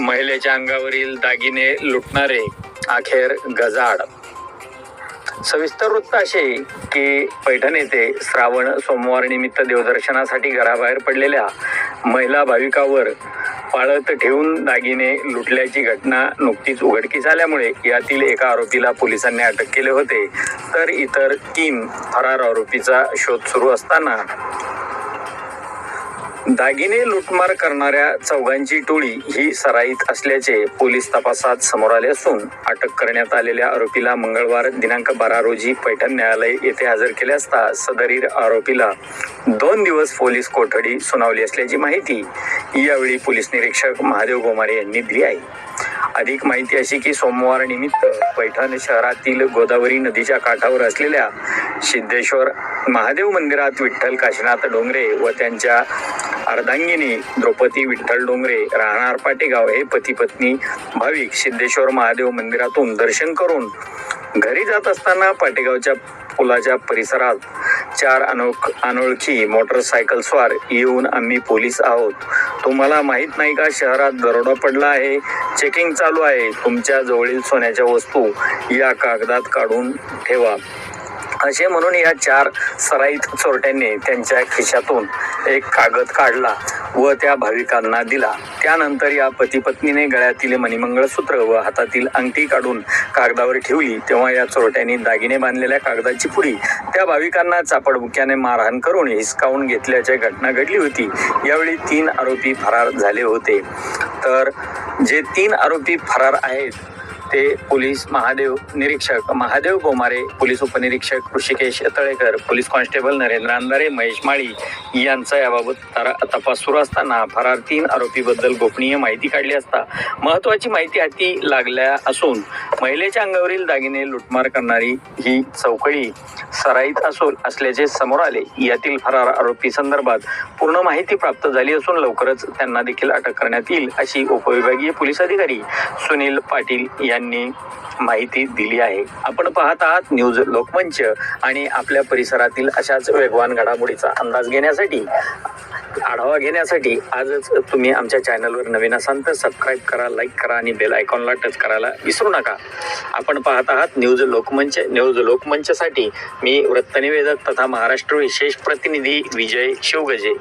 महिलेच्या अंगावरील दागिने लुटणारे अखेर गजाड सविस्तर वृत्त असे की पैठण येथे श्रावण सोमवार निमित्त देवदर्शनासाठी घराबाहेर पडलेल्या महिला भाविकावर पाळत ठेवून दागिने लुटल्याची घटना नुकतीच उघडकीस आल्यामुळे यातील एका आरोपीला पोलिसांनी अटक केले होते. तर इतर तीन फरार आरोपीचा शोध सुरू असताना दागिने लुटमार करणाऱ्या चौघांची टोळी ही सराईत असल्याचे पोलीस तपासात समोर आले असून अटक करण्यात आलेल्या आरोपीला मंगळवार दिनांक बारा रोजी पैठण न्यायालय येथे हजर केले असता सदरीर आरोपीला दोन दिवस पोलीस कोठडी सुनावली असल्याची माहिती यावेळी पोलीस निरीक्षक महादेव गोमारे यांनी दिली आहे. अधिक माहिती अशी की सोमवार निमित्त पैठण शहरातील गोदावरी नदीच्या काठावर असलेल्या सिद्धेश्वर महादेव मंदिरात विठ्ठल काशीनाथ डोंगरे व त्यांच्या अर्धांगिनी द्रौपदी विठ्ठल डोंगरे राहणार पाटेगाव हे पती पत्नी भाविक सिद्धेश्वर महादेव मंदिरातून दर्शन करून घरी जात असताना पाटेगावच्या पुलाच्या परिसरात चार अनोख अनोळखी मोटरसायकल स्वार येऊन आम्ही पोलीस आहोत. तुम्हाला माहीत नाही का शहरात दरोडा पडला आहे? चेकिंग चालू आहे. तुमच्या जवळील सोन्याच्या वस्तू या कागदात काढून ठेवा. असे म्हणून या चार सराईत चोरट्यांनी त्यांच्या खिशातून एक कागद काढला व त्या भाविकांना दिला. त्यानंतर या पती पत्नीने गळ्यातील मणिमंगळसूत्र व हातातील अंगठी काढून कागदावर ठेवली. तेव्हा या चोरट्यांनी दागिने बांधलेल्या कागदाची पुडी त्या भाविकांना चापडबुक्याने मारहाण करून हिसकावून घेतल्याची घटना घडली होती. यावेळी तीन आरोपी फरार झाले होते. तर जे तीन आरोपी फरार आहेत ते पोलीस महादेव निरीक्षक महादेव गोमारे पोलीस उपनिरीक्षक ऋषिकेश तळेकर पोलीस कॉन्स्टेबल नरेंद्र अंधारे महेश माळी यांचा याबाबत तपास सुरू असताना फरार तीन आरोपीबद्दल गोपनीय माहिती काढली असता महत्वाची माहिती हाती लागल्या असून महिलेच्या अंगावरील दागिने लुटमार करणारी ही चौकळी सराईत असून असल्याचे समोर आले. यातील फरार आरोपी संदर्भात पूर्ण माहिती प्राप्त झाली असून लवकरच त्यांना देखील अटक करण्यात येईल अशी उपविभागीय पोलीस अधिकारी सुनील पाटील यांनी यांनी माहिती दिली आहे. आपण पाहत आहात न्यूज लोकमंच आणि आपल्या परिसरातील अशाच वेगवान घडामोडीचा अंदाज घेण्यासाठी आढावा घेण्यासाठी आजच तुम्ही आमच्या चॅनलवर नवीन असाल तर सबस्क्राईब करा लाईक करा आणि बेल आयकॉनला टच करायला विसरू नका. आपण पाहत आहात न्यूज लोकमंच न्यूज लोकमंचसाठी मी वृत्तनिवेदक तथा महाराष्ट्र विशेष प्रतिनिधी विजय शिवगजे.